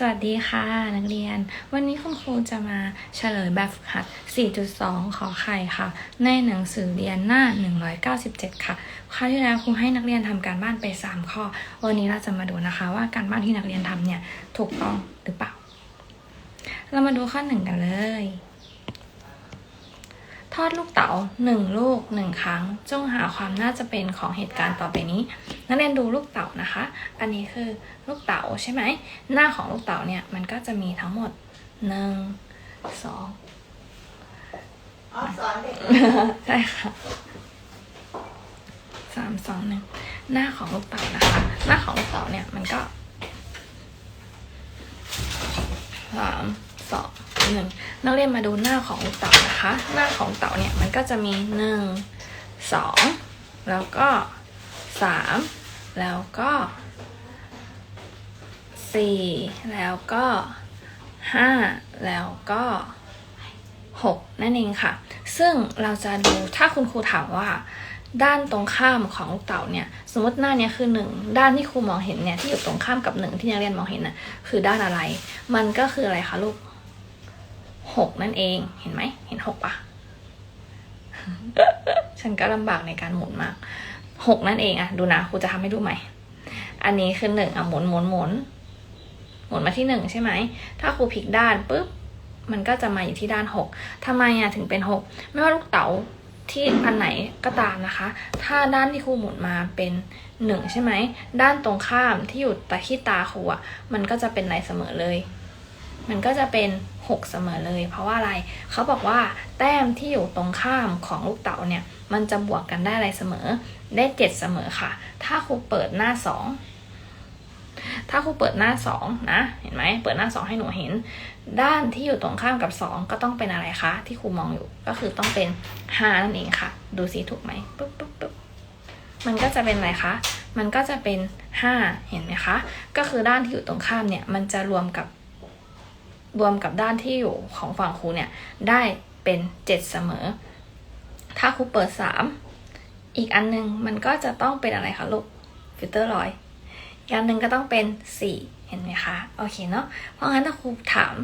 สวัสดีค่ะ นักเรียน วันนี้คุณครูจะมาเฉลยแบบฝึกหัด 4.2 ขอไข่ค่ะ ในหนังสือเรียนหน้า 197 ค่ะ คราวที่แล้วครูให้นักเรียนทำการบ้านไป 3 ข้อ วันนี้เราจะมาดูนะคะว่าการบ้านที่นักเรียนทำเนี่ยถูกต้องหรือเปล่า เรามาดูข้อหนึ่งกันเลย ทอดลูกเต๋าหนึ่งลูกหนึ่งครั้ง จงหาความน่าจะเป็นของเหตุการณ์ต่อไปนี้ นักเรียนดูลูกเต๋านะคะ อันนี้คือลูกเต๋าใช่ไหม หน้าของลูกเต๋าเนี่ยมันก็จะมีทั้งหมดหนึ่งสองอ๋อสอนเด็กใช่ค่ะสามสองหนึ่งหน้าของลูกเต๋านะคะ หน้าของลูกเต๋าเนี่ยมันก็สามสอง หนึ่งนักเรียนมาดูหน้าของเต๋านะคะ หน้าของเต๋าเนี่ยมันก็จะมีหนึ่งสองแล้วก็สามแล้วก็สี่แล้วก็ห้าแล้วก็6นั่นเองค่ะ ซึ่งเราจะดูถ้าคุณครูถามว่าด้านตรงข้ามของลูกเต๋าเนี่ย สมมติหน้าเนี้ยคือ 1 ด้านที่ครูมองเห็นเนี่ยที่อยู่ตรงข้ามกับ 1 ที่นักเรียนมองเห็นน่ะคือด้านอะไร มันก็คืออะไรคะลูก 6นั่นเอง เห็นไหม เห็น6ปะฉันก็ลำบากในการหมุนมาก6นั่นเองอะดูนะครูจะทำให้ดูใหม่ อันนี้คือหนึ่งอะหมุนหมุนหมุนหมุนมาที่หนึ่งใช่ไหม ถ้าครูพลิกด้านปุ๊บ มันก็จะมาอยู่ที่ด้านหกทำไมอะถึงเป็นหกไม่ว่าลูกเต๋าที่อันไหนก็ตามนะคะ ถ้าด้านที่ครูหมุนมาเป็นหนึ่งใช่ไหม ด้านตรงข้ามที่อยู่ตะที่ตาครูอะมันก็จะเป็นไหนเสมอเลย มันก็จะเป็น หกเสมอเลย เพราะว่าอะไรเขาบอกว่าแต้มที่อยู่ตรงข้ามของลูกเต๋าเนี่ย มันจะบวกกันได้อะไรเสมอ ได้เจ็ดเสมอค่ะ ถ้าครูเปิดหน้าสองถ้าครูเปิดหน้าสองนะ เห็นไหมเปิดหน้าสองให้หนูเห็น ด้านที่อยู่ตรงข้ามกับสองก็ต้องเป็นอะไรคะ ที่ครูมองอยู่ก็คือต้องเป็นห้านั่นเองค่ะ ดูสิถูกไหมปุ๊บปุ๊บปุ๊บมันก็จะเป็นอะไรคะ มันก็จะเป็นห้าเห็นไหมคะ ก็คือด้านที่อยู่ตรงข้ามเนี่ย มันจะรวมกับ รวมกับด้านที่อยู่ของฝั่งครูเนี่ย ได้เป็นเจ็ดเสมอ ถ้าครูเปิดสามอีกอันหนึงมันก็จะต้องเป็นอะไรคะลูกฟิลเตอร์ลอยอีกอันหนึ่งก็ต้องเป็นสี่เห็นไหมคะโอเคเนาะเพราะงั้นถ้าครูถาม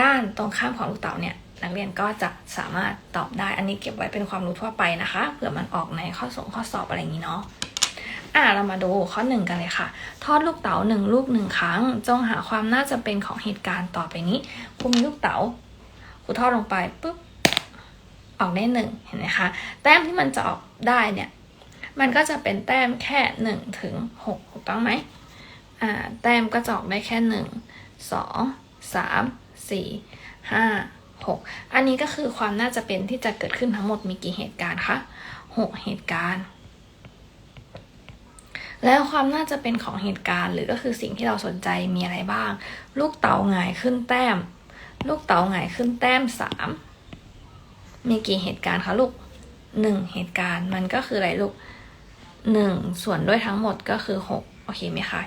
ด้านตรงข้ามของลูกเต๋าเนี่ยนักเรียนก็จะสามารถตอบได้ อันนี้เก็บไว้เป็นความรู้ทั่วไปนะคะ เผื่อมันออกในข้อส่งข้อสอบอะไรอย่างนี้เนาะ อะเรามาดูข้อหนึ่งกันเลยค่ะ ทอดลูกเต๋าหนึ่งลูกหนึ่งครั้ง จงหาความน่าจะเป็นของเหตุการณ์ต่อไปนี้ครูมีลูกเต๋าครูทอดลงไปปุ๊บออกได้หนึ่งเห็นไหมคะ แต้มที่มันจะออกได้เนี่ย มันก็จะเป็นแต้มแค่หนึ่งถึงหกถูกต้องไหมอ่าแต้มก็จะออกได้แค่หนึ่งสองสามสี่ห้าหกอันนี้ก็คือความน่าจะเป็นที่จะเกิดขึ้นทั้งหมดมีกี่เหตุการณ์คะหกเหตุการณ์ แล้วความน่าจะเป็นของเหตุการณ์ หรือก็คือสิ่งที่เราสนใจมีอะไรบ้าง ลูกเต๋าหงายขึ้นแต้ม ลูกเต๋าหงายขึ้นแต้มสามมีกี่เหตุการณ์คะลูกหนึ่งเหตุการณ์มันก็คืออะไรลูกหนึ่งส่วนด้วยทั้งหมดก็คือหกโอเคไหมคะ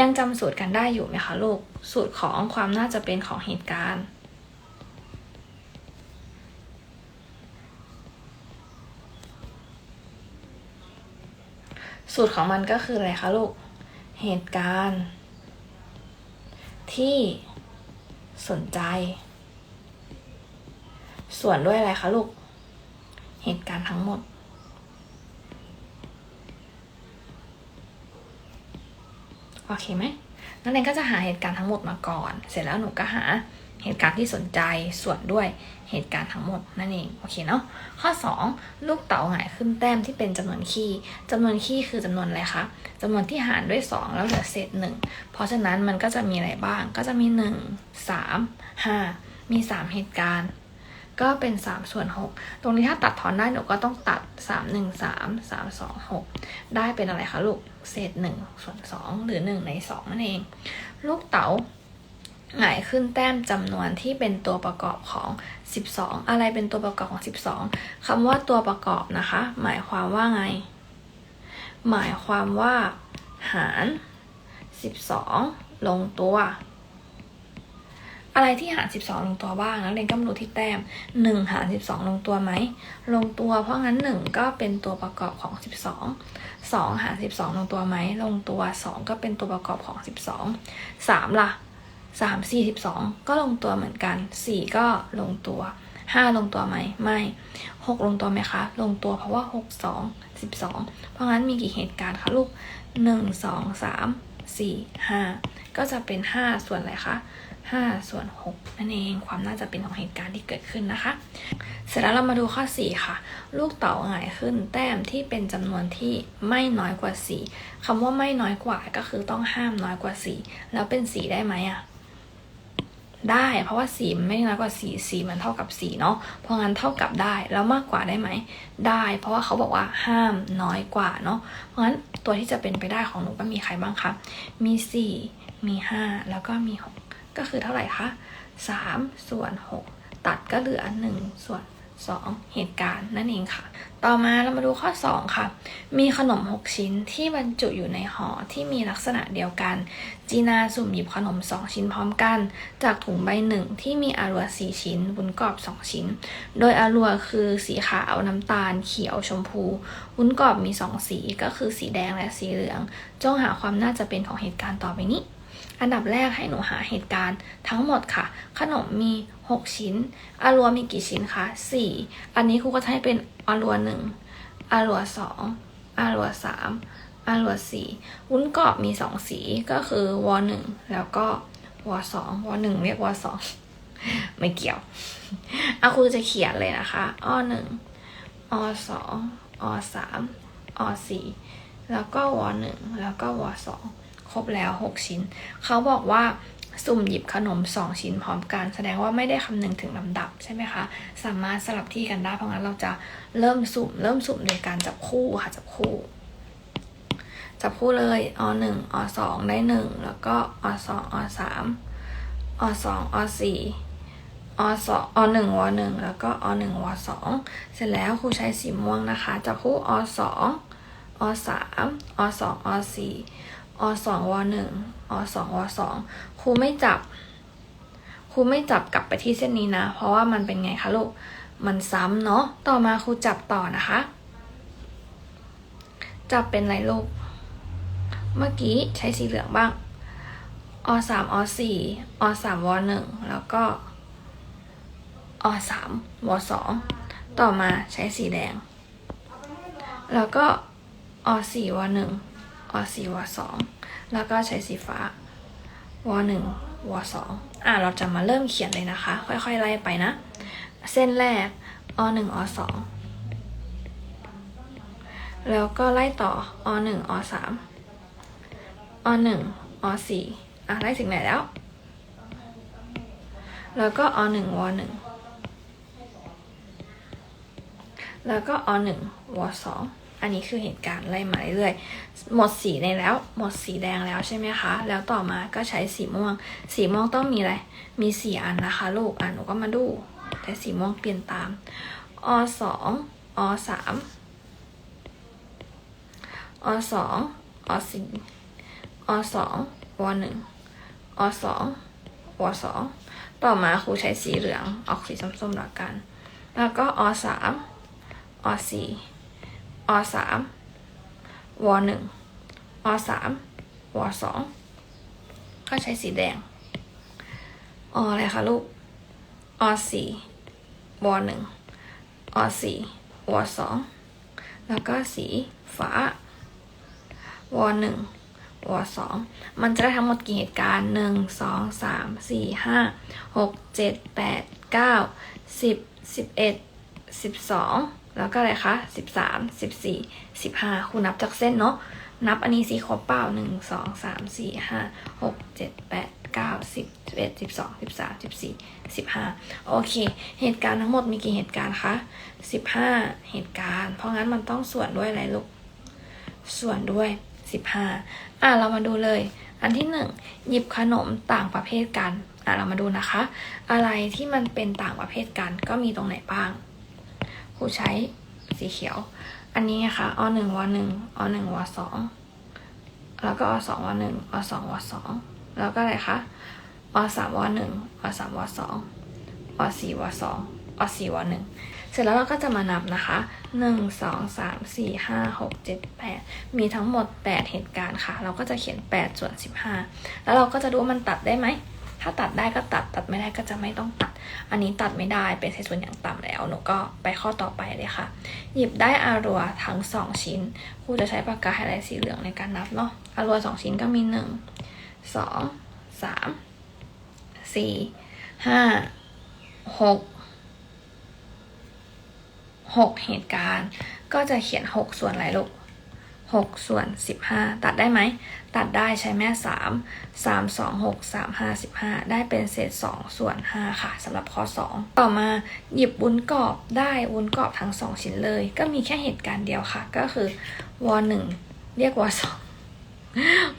ยังจำสูตรกันได้อยู่ไหมคะลูก สูตรของความน่าจะเป็นของเหตุการณ์ สูตรของมันก็คืออะไรคะลูก เหตุการณ์ ที่สนใจ ส่วนด้วยอะไรคะลูก เหตุการณ์ทั้งหมด โอเคไหมนักเรียนก็จะหาเหตุการณ์ทั้งหมดมาก่อน เสร็จแล้วหนูก็หาเหตุการณ์ที่สนใจส่วนด้วย เหตุการณ์ทั้งหมดนั่นเองโอเคเนาะข้อ 2 ลูกเต๋าหงายขึ้นแต้มที่เป็นจำนวนคี่จำนวนคี่คือจำนวนอะไรคะจำนวนที่หารด้วย 2 แล้วเหลือเศษ 1 เพราะฉะนั้นมันก็จะมีอะไรบ้างก็จะมี 1 3 5 มี 3 เหตุการณ์ ก็เป็น 3 ส่วน 6 ตรงนี้ถ้าตัดทอนได้หนูก็ต้องตัด 3 1 3 3 2 6 ได้เป็นอะไรคะลูกเศษ 1 ส่วน 2 หรือ 1 ใน 2 นั่นเอง ลูกเต๋า หงายขึ้นแต้มจำนวนที่เป็นตัวประกอบของ 12 อะไรเป็นตัวประกอบของ 12คำว่าตัวประกอบนะคะ หมายความว่าไง หมายความว่า หาร 12 ลงตัว อะไรที่หารสิบสองลงตัวบ้างแล้วเรียนก็มาดูที่แต้มหนึ่งหารสิบสองลงตัวไหม ลงตัว เพราะงั้นหนึ่งก็เป็นตัวประกอบของสิบสองสองหารสิบสองลงตัวไหม ลงตัวสองก็เป็นตัวประกอบของสิบสองสามล่ะ สามสี่สิบสองก็ลงตัวเหมือนกันสี่ก็ลงตัวห้าลงตัวไหม ไม่หกลงตัวไหมคะ ลงตัวเพราะว่าหกสองสิบสองเพราะงั้นมีกี่เหตุการณ์คะลูกหนึ่งสองสามสี่ห้าก็จะเป็นห้าส่วนอะไรคะ5 ส่วน 6 นั่นเองความน่าจะเป็นของเหตุการณ์ที่เกิดขึ้นนะคะ เสร็จแล้วเรามาดูข้อ 4 ค่ะ ลูกเต๋าหงายขึ้น แต้มที่เป็นจำนวนที่ไม่น้อยกว่า 4คำว่าไม่น้อยกว่าก็คือต้องห้ามน้อยกว่า 4 แล้วเป็น 4 ได้ไหมอะ ได้ เพราะว่าสีไม่น้อยกว่าสี่สี่มันเท่ากับสี่เนาะเพราะงั้นเท่ากับได้แล้วมากกว่าได้ไหมได้ เพราะว่าเขาบอกว่าห้ามน้อยกว่าเนาะเพราะงั้นตัวที่จะเป็นไปได้ของหนูก็มีใครบ้างคะมี4มี5แล้วก็มี6ก็คือเท่าไหร่คะสามส่วนหกตัดก็เหลือหนึ่งส่วน สองเหตุการณ์นั่นเองค่ะ ต่อมาเรามาดูข้อ 2 ค่ะ มีขนม 6 ชิ้นที่บรรจุอยู่ในห่อที่มีลักษณะเดียวกัน จีนาสุ่มหยิบขนม 2 ชิ้นพร้อมกัน จากถุงใบหนึ่งที่มีอารัว 4 ชิ้นวุ้นกรอบ 2 ชิ้น โดยอารัวคือสีขาวน้ำตาล เขียวชมพูวุ้นกรอบมี 2 สีก็คือสีแดงและสีเหลือง จงหาความน่าจะเป็นของเหตุการณ์ต่อไปนี้ อันดับแรกให้หนูหาเหตุการณ์ทั้งหมดค่ะ ขนมมี 6 ชิ้นอารัวมีกี่ชิ้นคะ4 อันนี้ครูก็จะให้เป็นอารัว1อารัว2อารัว3อารัว4วุ้นกรอบมี 2 สีก็คือวอ1แล้วก็วอ2วอ1เรียกวอ2ไม่เกี่ยวอาครูจะเขียนเลยนะคะอ้อ1อ2อ3อ4แล้วก็วอ1แล้วก็วอ2 ครบแล้ว 6 ชิ้น เขาบอกว่าสุ่มหยิบขนม 2 ชิ้นพร้อมกัน แสดงว่าไม่ได้คำนึงถึงลำดับใช่ไหมคะ สามารถสลับที่กันได้ เพราะงั้นเราจะเริ่มสุ่ม เริ่มสุ่มโดยการจับคู่ค่ะจับคู่ จับคู่เลยอหนึ่งอสองได้หนึ่งแล้วก็อสองอสามอสองอสี่อสองอหนึ่งวหนึ่งแล้วก็อหนึ่งวสองเสร็จแล้วครูใช้สีม่วงนะคะจับคู่อสองอสามอสองอสี่ อสองวหนึ่งอสองวสองครูไม่จับ ครูไม่จับกลับไปที่เส้นนี้นะ เพราะว่ามันเป็นไงคะลูก มันซ้ำเนาะ ต่อมาครูจับต่อนะคะ จับเป็นไรลูก เมื่อกี้ใช้สีเหลืองบ้างอสามอสี่อสามวหนึ่งแล้วก็อสามวสองต่อมาใช้สีแดง แล้วก็อสี่วหนึ่ง อสี่วสองแล้วก็ใช้สีฟ้าวหนึ่งวสองอะเราจะมาเริ่มเขียนเลยนะคะ ค่อยๆไล่ไปนะ เส้นแรกอหนึ่งอสองแล้วก็ไล่ต่ออหนึ่งอสามอหนึ่งอสี่อะไล่ถึงไหนแล้ว แล้วก็อหนึ่งวหนึ่งแล้วก็อหนึ่งวสองอันนี้คือเหตุการณ์ไล่มาเรื่อยๆ หมดสีในแล้ว หมดสีแดงแล้วใช่ไหมคะ แล้วต่อมาก็ใช้สีม่วง สีม่วงต้องมีอะไร มีสี่อันนะคะลูก อะหนูก็มาดู แต่สีม่วงเปลี่ยนตามอสองอสามอสองอสี่อสองวหนึ่งอสองวสองต่อมาครูใช้สีเหลือง ออกสีส้มๆหน่อยกัน แล้วก็อสามอสี่อสามวหนึ่ง อสามวสองก็ใช้สีแดง ออะไรคะลูก อสี่วหนึ่งอสี่วสองแล้วก็สีฟ้าวหนึ่งวสองมันจะได้ทั้งหมดกี่เหตุการณ์หนึ่งสองสามสี่ห้าหกเจ็ดแปดเก้าสิบสิบเอ็ดสิบสอง แล้วก็อะไรคะสิบสามสิบสี่สิบห้าคุณนับจากเส้นเนาะ นับอันนี้สีครบเปล่าหนึ่งสองสามสี่ห้าหกเจ็ดแปดเก้าสิบสิบเอ็ดสิบสองสิบสามสิบสี่สิบห้าโอเค เหตุการณ์ทั้งหมดมีกี่เหตุการณ์คะสิบห้าเหตุการณ์ เพราะงั้นมันต้องส่วนด้วยอะไรลูก ส่วนด้วยสิบห้าอะเรามาดูเลย อันที่หนึ่งหยิบขนมต่างประเภทกัน อะเรามาดูนะคะ อะไรที่มันเป็นต่างประเภทกันก็มีตรงไหนบ้าง ครูใช้สีเขียว อันนี้นะคะอหนึ่งวหนึ่งอหนึ่งวสองแล้วก็อสองวหนึ่งอสองวสองแล้วก็อะไรคะอสามวหนึ่งอสามวสองอสี่วสองอสี่วหนึ่งเสร็จแล้วเราก็จะมานับนะคะหนึ่งสองสามสี่ห้าหกเจ็ดแปดมีทั้งหมดแปดเหตุการณ์ค่ะ เราก็จะเขียนแปดส่วนสิบห้าแล้วเราก็จะดูว่ามันตัดได้ไหม ถ้าตัดได้ก็ตัด ตัดไม่ได้ก็จะไม่ต้องตัด อันนี้ตัดไม่ได้เป็นเศษส่วนอย่างต่ำแล้วหนูก็ไปข้อต่อไปเลยค่ะ หยิบได้อารัวทั้งสองชิ้นครูจะใช้ปากกาไฮไลท์สีเหลืองในการนับเนาะอารัวสองชิ้นก็มีหนึ่งสองสามสี่ห้าหกหกเหตุการณ์ ก็จะเขียนหกส่วนอะไรลูกหกส่วนสิบห้าตัดได้ไหม ตัดได้ใช้แม่สามสามสองหกสามห้าสิบห้าได้เป็นเศษสองส่วนห้าค่ะสำหรับข้อสองต่อมาหยิบวุ้นกรอบได้วุ้นกรอบทั้งสองชิ้นเลย ก็มีแค่เหตุการณ์เดียวค่ะ ก็คือวหนึ่งเรียกวสอง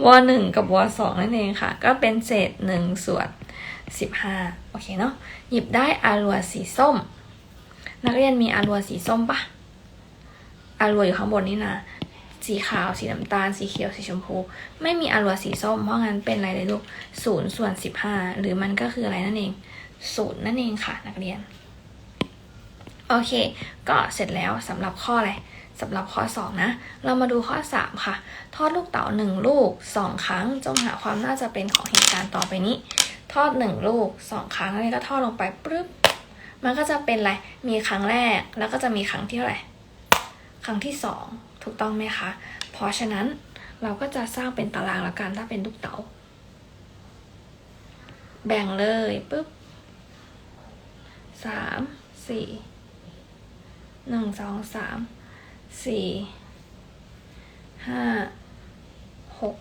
วหนึ่งกับวสองนั่นเองค่ะ ก็เป็นเศษหนึ่งส่วนสิบห้าโอเคเนาะหยิบได้อารัวสีส้ม นักเรียนมีอารัวสีส้มปะอารัวอยู่ข้างบนนี่นะ สีขาว สีน้ำตาล สีเขียว สีชมพู ไม่มีอารัวสีส้ม เพราะงั้นเป็นอะไรเลยลูกศูนย์ส่วนสิบห้าหรือมันก็คืออะไรนั่นเองศูนย์นั่นเองค่ะ นักเรียน โอเค ก็เสร็จแล้วสำหรับข้ออะไรสำหรับข้อ 2 นะ เรามาดูข้อ 3 ค่ะ ทอดลูกเต๋า1ลูก 2 ครั้ง จงหาความน่าจะเป็นของเหตุการณ์ต่อไปนี้ ทอด 1 ลูก 2 ครั้งแล้วนี่ก็ทอดลงไปปึ๊บ มันก็จะเป็นอะไร มีครั้งแรก แล้วก็จะมีครั้งที่เท่าไหร่ ครั้งที่สอง ถูกต้องไหมคะ เพราะฉะนั้นเราก็จะสร้างเป็นตารางล้วกันถ้าเป็นลูกเต๋า แบ่งเลยปุ๊บสามสี่หนึ่งสองสามสี่ห้าหก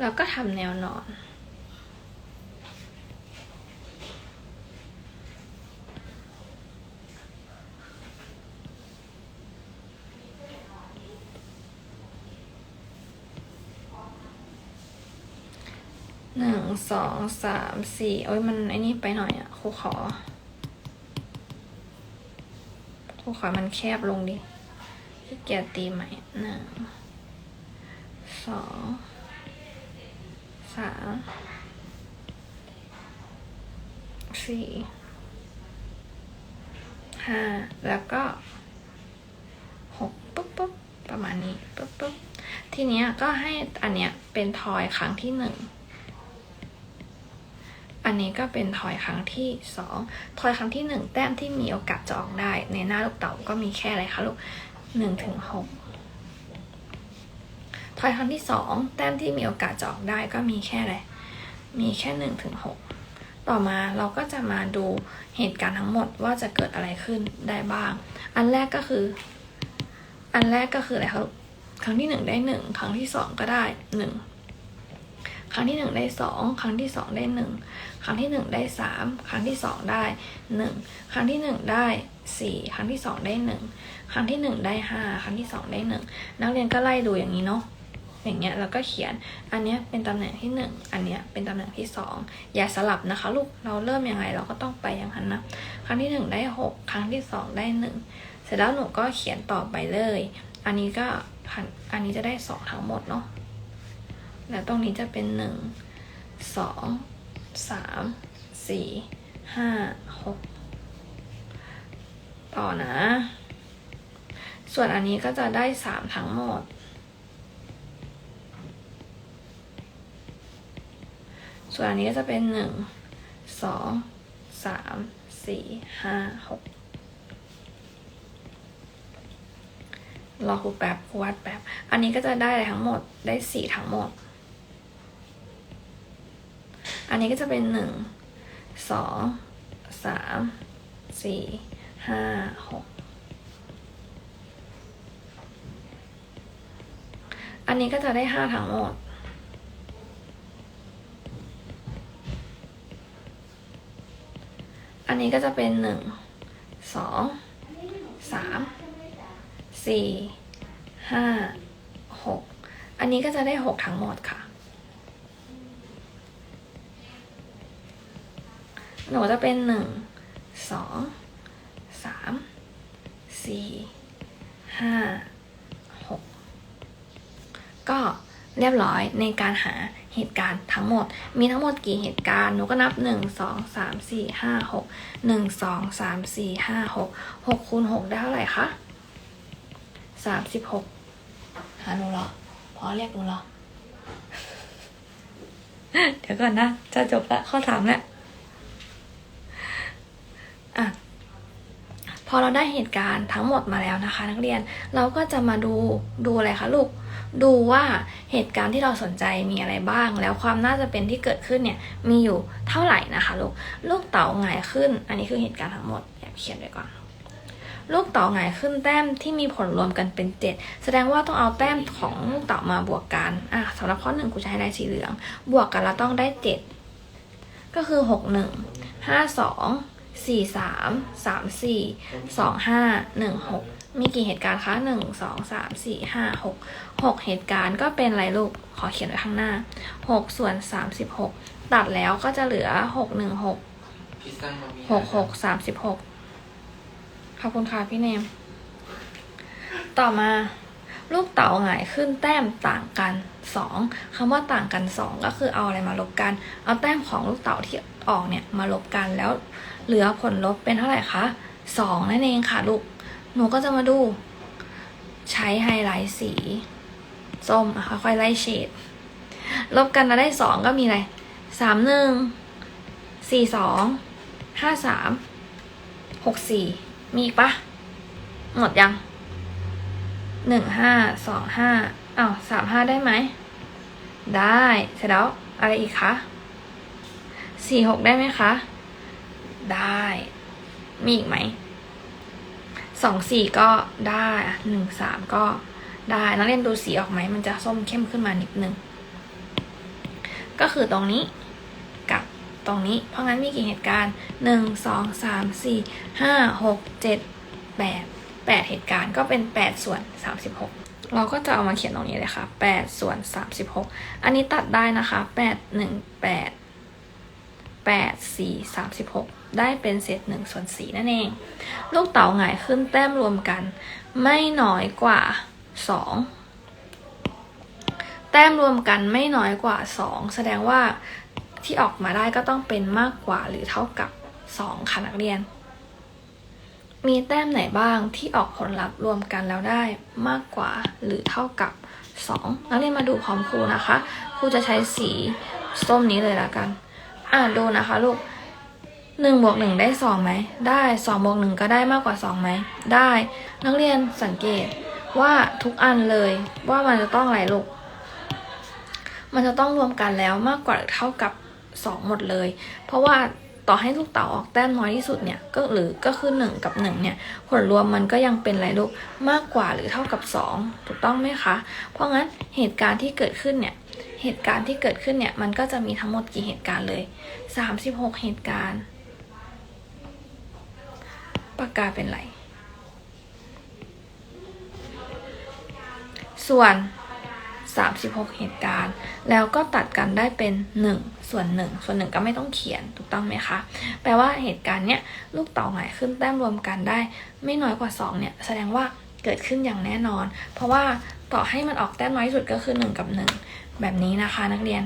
แล้วก็ทำแนวนอน หนึ่งสองสามสี่โอ้ยมันไอ้นี่ไปหน่อยอะครูขอครูขอมันแคบลงดิขี้เกียจตีใหม่หนึ่งสองสามสี่ห้าแล้วก็หกปุ๊บปุ๊บประมาณนี้ปุ๊บปุ๊บทีเนี้ยก็ให้อันเนี้ยเป็นทอยครั้งที่หนึ่ง อันนี้ก็เป็นทอยครั้งที่สองทอยครั้งที่หนึ่งแต้มที่มีโอกาสจะออกได้ ในหน้าลูกเต๋าก็มีแค่อะไรคะลูกหนึ่งถึงหกทอยครั้งที่สองแต้มที่มีโอกาสจะออกได้ก็มีแค่อะไร มีแค่หนึ่งถึงหกต่อมาเราก็จะมาดูเหตุการณ์ทั้งหมดว่าจะเกิดอะไรขึ้นได้บ้าง อันแรกก็คือ อันแรกก็คืออะไรคะลูกครั้งที่หนึ่งได้หนึ่งครั้งที่สองก็ได้หนึ่ง ครั้งที่หนึ่งได้สองครั้งที่สองได้หนึ่งครั้งที่หนึ่งได้สามครั้งที่สองได้หนึ่งครั้งที่หนึ่งได้สี่ครั้งที่สองได้หนึ่งครั้งที่หนึ่งได้ห้าครั้งที่สองได้หนึ่งนักเรียนก็ไล่ดูอย่างนี้เนาะอย่างเงี้ยแล้วก็เขียนอันเนี้ยเป็นตำแหน่งที่หนึ่งอันเนี้ยเป็นตำแหน่งที่สองอย่าสลับนะคะลูกเราเริ่มยังไงเราก็ต้องไปอย่างนั้นนะครั้งที่หนึ่งได้หกครั้งที่สองได้หนึ่งเสร็จแล้วหนูก็เขียนต่อไปเลย อันนี้ก็อันนี้จะได้สองทั้งหมดเนาะ แล้วตรงนี้จะเป็นหนึ่งสองสามสี่ห้าหกต่อนะ ส่วนอันนี้ก็จะได้สามทั้งหมด ส่วนอันนี้ก็จะเป็นหนึ่งสองสามสี่ห้าหกรอครูแป๊บครูวัดแป๊บ อันนี้ก็จะได้ทั้งหมดได้สี่ทั้งหมด อันนี้ก็จะเป็นหนึ่งสองสามสี่ห้าหกอันนี้ก็จะได้ห้าทั้งหมดอันนี้ก็จะเป็นหนึ่งสองสามสี่ห้าหกอันนี้ก็จะได้หกทั้งหมดค่ะ หนูจะเป็นหนึ่งสองสามสี่ห้าหกก็เรียบร้อยในการหาเหตุการณ์ทั้งหมด มีทั้งหมดกี่เหตุการณ์ หนูก็นับหนึ่งสองสามสี่ห้าหกหนึ่งสองสามสี่ห้าหกหกคูณหกได้เท่าไหร่คะสามสิบหกหาหนูเหรอ พอเรียกหนูเหรอ เดี๋ยวก่อนนะ จะจบละข้อสามแล้วอะ พอเราได้เหตุการณ์ทั้งหมดมาแล้วนะคะ นักเรียนเราก็จะมาดูดูอะไรคะลูกดูว่าเหตุการณ์ที่เราสนใจมีอะไรบ้าง แล้วความน่าจะเป็นที่เกิดขึ้นเนี่ยมีอยู่เท่าไหร่นะคะลูกลูกเต๋าหงายขึ้น อันนี้คือเหตุการณ์ทั้งหมดแอบเขียนไว้ก่อนลูกเต๋าหงายขึ้นแต้มที่มีผลรวมกันเป็นเจ็ดแสดงว่าต้องเอาแต้มของลูกเต๋ามาบวกกันอะสำหรับข้อหนึ่งกูจะให้ได้สีเหลือง บวกกันแล้วต้องได้เจ็ดก็คือหกหนึ่งห้า สี่สามสามสี่สองห้าหนึ่งหกมีกี่เหตุการณ์คะหนึ่งสองสามสี่ห้าหกหกเหตุการณ์ก็เป็นอะไรลูกขอเขียนไว้ข้างหน้าหกส่วนสามสิบหกตัดแล้วก็จะเหลือหกหนึ่งหกหกหกสามสิบหกขอบคุณค่ะพี่เนม ต่อมาลูกเต๋าหงายขึ้นแต้มต่างกันสองคำว่าต่างกันสองก็คือเอาอะไรมาลบกัน เอาแต้มของลูกเต๋าที่ออกเนี่ยมาลบกันแล้ว เหลือผลลบเป็นเท่าไหร่คะสองนั่นเองค่ะลูก หนูก็จะมาดู ใช้ไฮไลท์สี ส้มอะค่อยๆไล่เฉดลบกันแล้วได้สองก็มีอะไรสามหนึ่งสี่สองห้าสามหกสี่มีอีกปะหมดยังหนึ่งห้าสองห้าอ้าวสามห้าได้ไหม ได้ เสร็จแล้วอะไรอีกคะสี่หกได้ไหมคะ ได้ มีอีกไหมสองสี่ก็ได้หนึ่งสามก็ได้นักเรียนดูสีออกไหมมันจะส้มเข้มขึ้นมานิดนึง ก็คือตรงนี้กับตรงนี้ เพราะงั้นมีกี่เหตุการณ์หนึ่งสองสามสี่ห้าหกเจ็ดแปดแปดเหตุการณ์ก็เป็นแปดส่วนสามสิบหกเราก็จะเอามาเขียนตรงนี้เลยค่ะแปดส่วนสามสิบหกอันนี้ตัดได้นะคะแปดหนึ่งแปด แปดสี่สามสิบหกได้เป็นเศษหนึ่งส่วนสี่นั่นเอง ลูกเต๋าหงายขึ้นแต้มรวมกัน ไม่น้อยกว่าสองแต้มรวมกันไม่น้อยกว่า 2 แสดงว่าที่ออกมาได้ก็ต้องเป็นมากกว่าหรือเท่ากับ 2 ค่ะนักเรียน มีแต้มไหนบ้างที่ออกผลลัพธ์รวมกันแล้วได้มากกว่าหรือเท่ากับ 2 นักเรียนมาดูพร้อมครูนะคะ ครูจะใช้สีส้มนี้เลยละกัน อ่านดูนะคะลูกหนึ่งบวกหนึ่งได้สองไหม ได้สองบวกหนึ่งก็ได้มากกว่าสองไหม ได้ นักเรียนสังเกตว่าทุกอันเลยว่ามันจะต้องอะไรลูก มันจะต้องรวมกันแล้วมากกว่าหรือเท่ากับ2หมดเลย เพราะว่าต่อให้ลูกเต๋าออกแต้มน้อยที่สุดเนี่ยก็หรือก็คือ 1 กับ 1 เนี่ย ผลรวมมันก็ยังเป็นอะไรลูกมากกว่าหรือเท่ากับ 2 ถูกต้องไหมคะ เพราะงั้นเหตุการณ์ที่เกิดขึ้นเนี่ย เหตุการณ์ที่เกิดขึ้นเนี่ย มันก็จะมีทั้งหมดกี่เหตุการณ์เลย 36 เหตุการณ์ปากกาเป็นไร ส่วน 36 เหตุการณ์ แล้วก็ตัดกันได้เป็น 1 ส่วน 1 ส่วน 1 ก็ไม่ต้องเขียนถูกต้องไหมคะ แปลว่าเหตุการณ์เนี้ยลูกเต่าหงายขึ้นแต้มรวมกันได้ ไม่น้อยกว่า 2 เนี่ย แสดงว่าเกิดขึ้นอย่างแน่นอน เพราะว่า ต่อให้มันออกแต้มน้อยที่สุดก็คือ 1 กับ 1 แบบนี้นะคะนักเรียน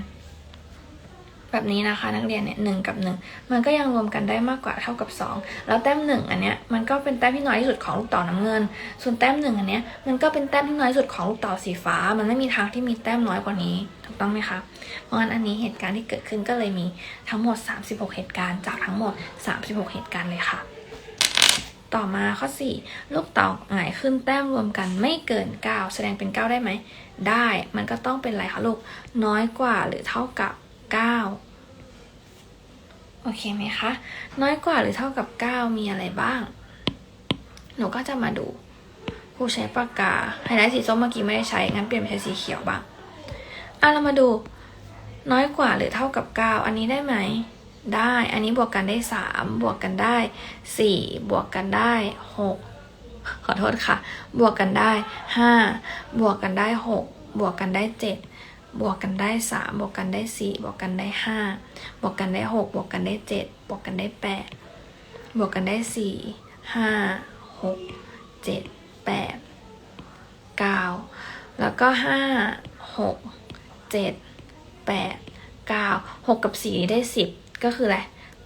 แบบนี้นะคะนักเรียนเนี่ยหนึ่งกับหนึ่งมันก็ยังรวมกันได้มากกว่าเท่ากับสองแล้วแต้มหนึ่งอันเนี้ยมันก็เป็นแต้มที่น้อยที่สุดของลูกเต่าน้ำเงิน ส่วนแต้มหนึ่งอันเนี้ยมันก็เป็นแต้มที่น้อยที่สุดของลูกเต่าสีฟ้า มันไม่มีทางที่มีแต้มน้อยกว่านี้ถูกต้องไหมคะเพราะงั้นอันนี้เหตุการณ์ที่เกิดขึ้นก็เลยมีทั้งหมด 36 เหตุการณ์จากทั้งหมด 36 เหตุการณ์เลยค่ะ ต่อมาข้อ 4 ลูกเต่าหงายขึ้นแต้มรวมกันไม่เกิน 9 แสดงเป็น 9 ได้ไหม ได้ มันก็ต้องเป็นอะไรคะลูก น้อยกว่าหรือเท่ากับ 9 โอเคไหมคะ น้อยกว่าหรือเท่ากับ 9 มีอะไรบ้าง หนูก็จะมาดูครูใช้ปากกาไฮไลท์สีส้มเมื่อกี้ไม่ได้ใช้ งั้นเปลี่ยนไปใช้สีเขียวบ้างอะเรามาดู น้อยกว่าหรือเท่ากับ 9 อันนี้ได้ไหม ได้ อันนี้บวกกันได้ 3 บวกกันได้ 4 บวกกันได้ 6 ขอโทษค่ะ บวกกันได้ 5 บวกกันได้ 6 บวกกันได้ 7 บวกกันได้ 3 บวกกันได้ 4 บวกกันได้ 5 บวกกันได้ 6 บวกกันได้ 7 บวกกันได้ 8 บวกกันได้ 4 5 6 7 8 9 แล้วก็ 5 6 7แปดเก้าหกกับสี่ได้สิบ ก็คืออะไร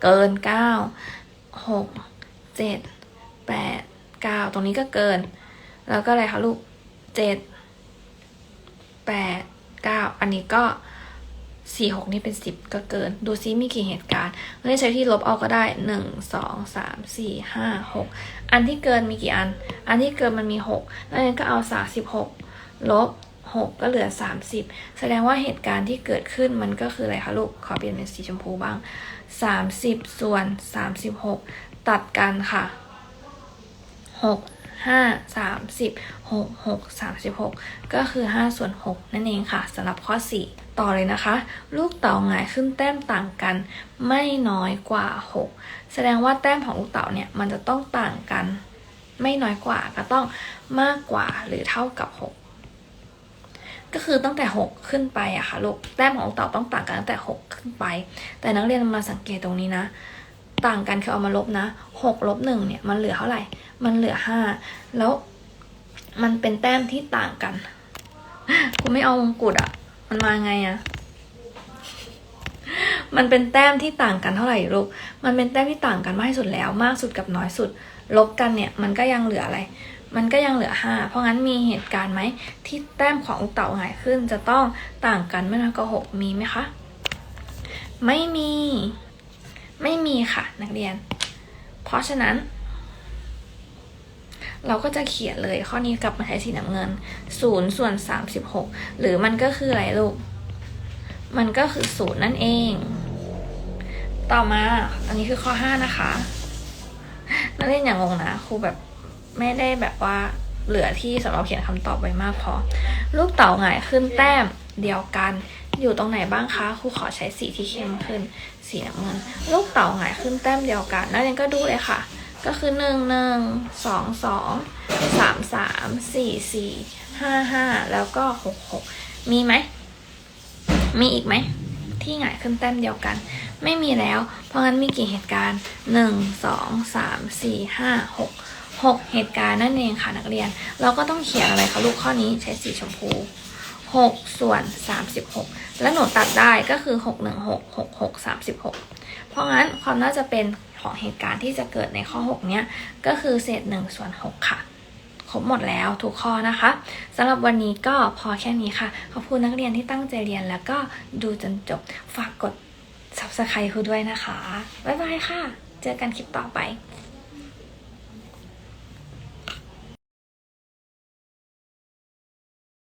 เกินเก้าหกเจ็ดแปดเก้าตรงนี้ก็เกิน แล้วก็อะไรคะลูกเจ็ดแปดเก้าอันนี้ก็สี่หกนี่เป็นสิบก็เกิน ดูซิมีกี่เหตุการณ์เฮ้ยใช้ที่ลบเอาก็ได้หนึ่งสองสามสี่ห้าหกอันที่เกินมีกี่อัน อันที่เกินมันมีหกแล้วนั้นก็เอาสามสิบหกลบ หกก็เหลือสามสิบแสดงว่าเหตุการณ์ที่เกิดขึ้นมันก็คืออะไรคะลูก ขอเปลี่ยนเป็นสีชมพูบ้างสามสิบส่วนสามสิบหกตัดกันค่ะหกห้าสามสิบหกหกสามสิบหกก็คือห้าส่วนหกนั่นเองค่ะสำหรับข้อสี่ต่อเลยนะคะ ลูกเต๋าหงายขึ้นแต้มต่างกัน ไม่น้อยกว่าหกแสดงว่าแต้มของลูกเต๋าเนี่ย มันจะต้องต่างกัน ไม่น้อยกว่าก็ต้องมากกว่าหรือเท่ากับห ก็คือตั้งแต่หกขึ้นไปอะค่ะลูกแต้มของลูกเต๋าต้องต่างกันตั้งแต่หกขึ้นไป แต่นักเรียนมาสังเกตตรงนี้นะ ต่างกันคือเอามาลบนะหกลบหนึ่งเนี่ยมันเหลือเท่าไหร่ มันเหลือห้าแล้วมันเป็นแต้มที่ต่างกันกูไม่เอามงกุฎอะมันมาไงอะมันเป็นแต้มที่ต่างกันเท่าไหร่ลูก มันเป็นแต้มที่ต่างกันมากที่สุดแล้ว มากสุดกับน้อยสุด ลบกันเนี่ย มันก็ยังเหลืออะไร มันก็ยังเหลือห้าเพราะงั้นมีเหตุการณ์ไหมที่แต้มของลูกเต่าหงายขึ้นจะต้องต่างกันไม่น้อยกว่าหกมีไหมคะ ไม่มี ไม่มีค่ะ นักเรียน เพราะฉะนั้น เราก็จะเขียนเลยข้อนี้กลับมาใช้สีน้ำเงินศูนย์ส่วนสามสิบหกหรือมันก็คืออะไรลูก มันก็คือศูนย์นั่นเอง ต่อมา อันนี้คือข้อห้านะคะนักเรียนอย่างงงนะครูแบบ ไม่ได้แบบว่าเหลือที่สำหรับเขียนคำตอบไว้มากพอ ลูกเต๋าหงายขึ้นแต้มเดียวกัน อยู่ตรงไหนบ้างคะครูขอใช้สีที่เข้มขึ้นสีน้ำเงิน ลูกเต๋าหงายขึ้นแต้มเดียวกันนักเรียนก็ดูเลยค่ะ ก็คือหนึ่งหนึ่งสองสองสามสามสี่สี่ห้าห้าแล้วก็หกหกมีไหม มีอีกไหม ที่หงายขึ้นแต้มเดียวกัน ไม่มีแล้ว เพราะงั้นมีกี่เหตุการณ์หนึ่งสองสามสี่ห้าหก หกเหตุการณ์นั่นเองค่ะนักเรียน เราก็ต้องเขียนอะไรคะลูกข้อนี้ใช้สีชมพูหกส่วนสามสิบหกแล้วหนูตัดได้ก็คือหกหนึ่งหกหกหกสามสิบหกเพราะงั้นความน่าจะเป็นของเหตุการณ์ที่จะเกิดในข้อ 6 เนี้ยก็คือเศษ 1 ส่วน 6 ค่ะครบหมดแล้วทุกข้อนะคะสำหรับวันนี้ก็พอแค่นี้ค่ะ ขอบคุณนักเรียนที่ตั้งใจเรียนแล้วก็ดูจนจบฝากกด subscribe คุณด้วยนะคะ บ๊ายบายค่ะ เจอกันคลิปต่อไป